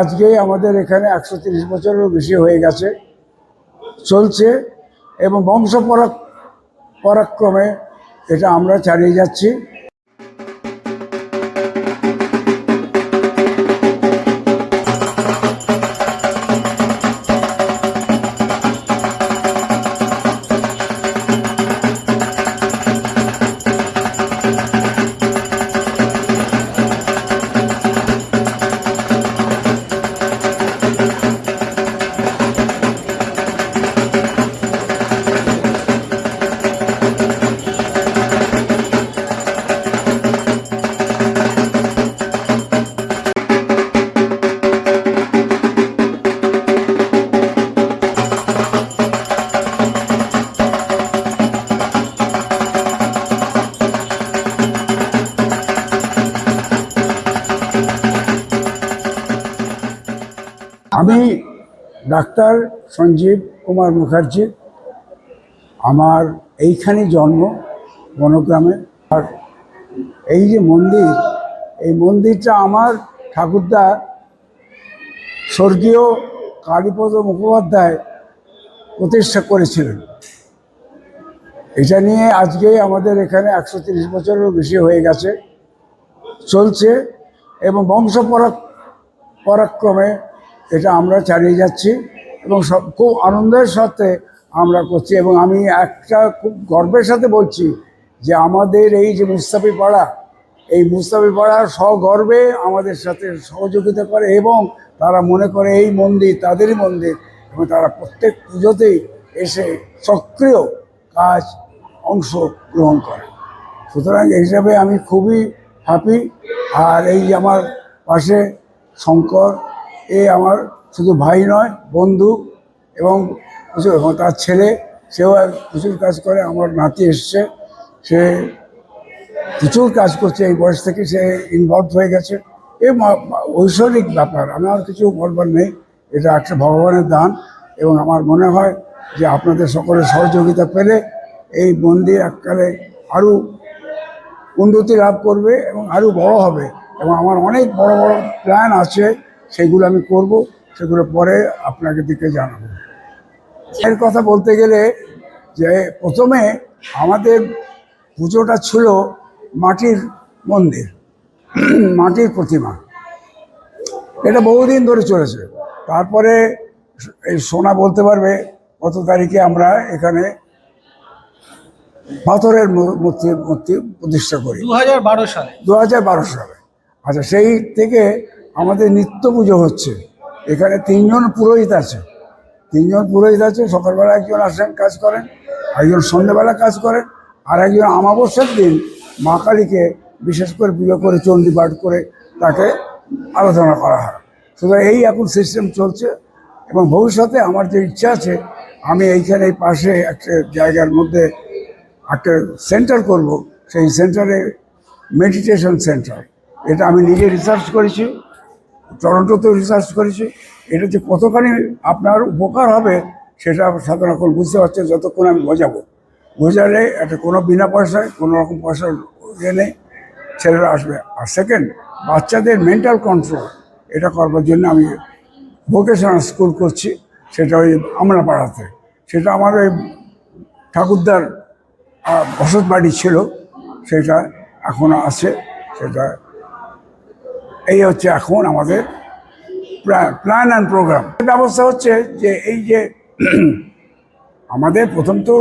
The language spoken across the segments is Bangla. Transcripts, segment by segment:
আজকে আমাদের এখানে একশো তিরিশ বছরেরও বেশি হয়ে গেছে, চলছে এবং বংশ পরাক্রমে এটা আমরা চালিয়ে যাচ্ছি। আমি ডাক্তার সঞ্জীব কুমার মুখার্জি আমার এইখানে জন্ম, বনগ্রামে। আর এই যে মন্দির, এই মন্দিরটা আমার ঠাকুরদা স্বর্গীয় কালীপদ মুখোপাধ্যায় প্রতিষ্ঠা করেছিলেন। এটা নিয়ে আজকে আমাদের এখানে একশো তিরিশ বছরেরও বেশি হয়ে গেছে, চলছে এবং বংশ পরাক, পরাক্রমে এটা আমরা চালিয়ে যাচ্ছি এবং সব খুব আনন্দের সাথে আমরা করছি এবং আমি একটা খুব গর্বের সাথে বলছি যে আমাদের এই যে মুস্তাফি পাড়া, এই মুস্তাফি পাড়া সগর্বে আমাদের সাথে সহযোগিতা করে এবং তারা মনে করে এই মন্দির তাদেরই মন্দির এবং তারা প্রত্যেক পুজোতেই এসে সক্রিয় কাজ অংশগ্রহণ করে। সুতরাং এই হিসাবে আমি খুবই হ্যাপি আর এই আমার পাশে শঙ্কর এ আমার শুধু ভাই নয়, বন্ধু এবং তার ছেলে, সেও প্রচুর কাজ করে, আমার নাতি এসছে, সে প্রচুর কাজ করছে, এই বয়স থেকে সে ইনভলভ হয়ে গেছে। এ ঐশ্বরিক ব্যাপার, আমার কিছু বলবার নেই। এটা একটা ভগবানের দান এবং আমার মনে হয় যে আপনাদের সকলের সহযোগিতা পেলে এই মন্দির এককালে আরও উন্নতি লাভ করবে এবং আরও বড় হবে। এবং আমার অনেক বড় বড় প্ল্যান আছে সেগুলো আমি করব সেগুলো পরে আপনাকে দিকে জানাব। এর কথা বলতে গেলে যে প্রথমে আমাদের পুজোটা ছিল মাটির মন্দির মাটির প্রতিমা। এটা বহুদিন ধরে চলেছে। তারপরে এই সোনা বলতে পারবে কত তারিখে আমরা এখানে পাথরের মূর্তি মূর্তি প্রতিষ্ঠা করি। দু হাজার বারো সালে। দু হাজার বারো সালে। আচ্ছা সেই থেকে আমাদের নিত্য পুজো হচ্ছে। এখানে তিনজন পুরোহিত আছে। তিনজন পুরোহিত আছে, সকালবেলা একজন আসেন কাজ করেন, একজন সন্ধ্যেবেলা কাজ করেন, আর একজন আমাবস্যার দিন মা কালীকে বিশেষ করে পুজো করে চণ্ডী পাঠ করে তাকে আরাধনা করা হয়। সুতরাং এই এখন সিস্টেম চলছে এবং ভবিষ্যতে আমার যে ইচ্ছা আছে, আমি এইখানে এই পাশে একটা জায়গার মধ্যে একটা সেন্টার করব, সেই সেন্টারে মেডিটেশন সেন্টার এটা আমি নিজে রিসার্চ করেছি। টরন্টোতে রিসার্চ করেছি। এটা যে কতখানি আপনার উপকার হবে, সেটা সাধারণ এখন বুঝতে পারছেন যতক্ষণ আমি বোঝাবো। বোঝালে এটা কোনো বিনা পয়সায়, কোনো রকম পয়সার ইয়ে নেই। ছেলেরা আসবে। আর সেকেন্ড বাচ্চাদের মেন্টাল কন্ট্রোল এটা করবার জন্য আমি ভোকেশনাল স্কুল করছি, সেটা ওই আমরা পাড়াতে সেটা আমার ওই ঠাকুরদার বসত বাড়ি ছিল, সেটা এখনও আছে, সেটা এই হচ্ছে এখন আমাদের প্ল্যান অ্যান্ড প্রোগ্রাম ব্যবস্থা হচ্ছে যে এই যে আমাদের প্রথম তো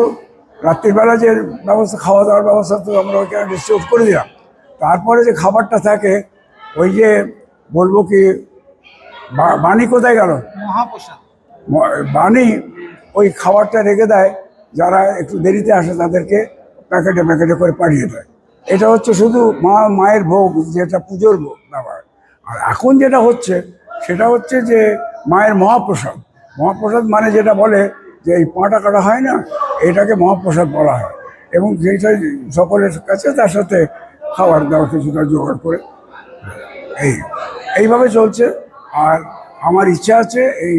রাত্রিবেলা যে ব্যবস্থা খাওয়া দাওয়ার ব্যবস্থা তো আমরা ওইখানে ডিস্ট্রিবিউট করে দিলাম। তারপরে যে খাবারটা থাকে ওই যে বলব কি বাণী কোথায় গেল? বাণী ওই খাবারটা রেখে দেয় যারা একটু দেরিতে আসে তাদেরকে প্যাকেটে প্যাকেটে করে পাঠিয়ে দেয়। এটা হচ্ছে শুধু মা মায়ের ভোগ যেটা পুজোর ভোগ ব্যাপার আর এখন যেটা হচ্ছে, সেটা হচ্ছে যে মায়ের মহাপ্রসাদ। মহাপ্রসাদ মানে যেটা বলে যে এই পাঁটা কাটা হয় না, এটাকে মহাপ্রসাদ বলা হয়। এবং যেটা সকলের কাছে, তার সাথে খাবার দাবার কিছুটা জোগাড় করে। এই, এইভাবে চলছে। আর আমার ইচ্ছা আছে এই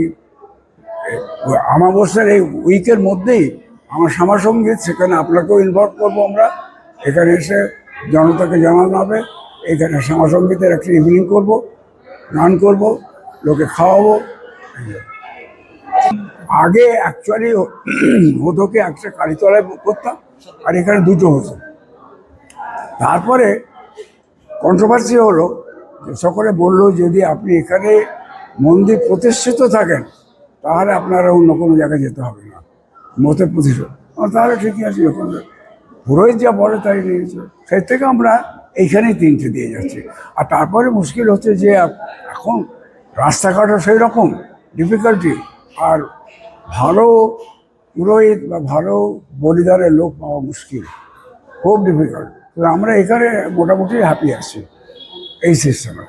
আমাবস্যার এই উইকের মধ্যেই আমার সংগীত সেখানে আপনাকেও ইনভলভ করব আমরা। এখানে এসে জনতাকে জানানো হবে। এখানে শ্যামা সঙ্গীতের একটা ইভিনিং করব, গান করব, লোকে খাওয়াবো। আগে অ্যাকচুয়ালি হতো কি একটা কালীতলায় করতাম, আর এখানে দুটো হতো তারপরে কন্ট্রোভার্সি হলো সকলে বলল, যদি আপনি এখানে মন্দির প্রতিষ্ঠিত থাকেন, তাহলে আপনারা অন্য কোনো জায়গায় যেতে হবে না। মতে প্রতিষ্ঠিত। তাহলে ঠিকই আছে যখন পুরোহিত যা বলে তাই নিয়েছে। সেই থেকে আমরা এইখানেই তিনটে দিয়ে যাচ্ছে। আর তারপরে মুশকিল হচ্ছে যে এখন রাস্তাঘাটও সেই রকম ডিফিকাল্টি আর ভালো পুরোহিত বা ভালো বলিদারের লোক পাওয়া মুশকিল, খুব ডিফিকাল্ট আমরা এখানে মোটামুটি হ্যাপি আছি, এই সিস্টেমে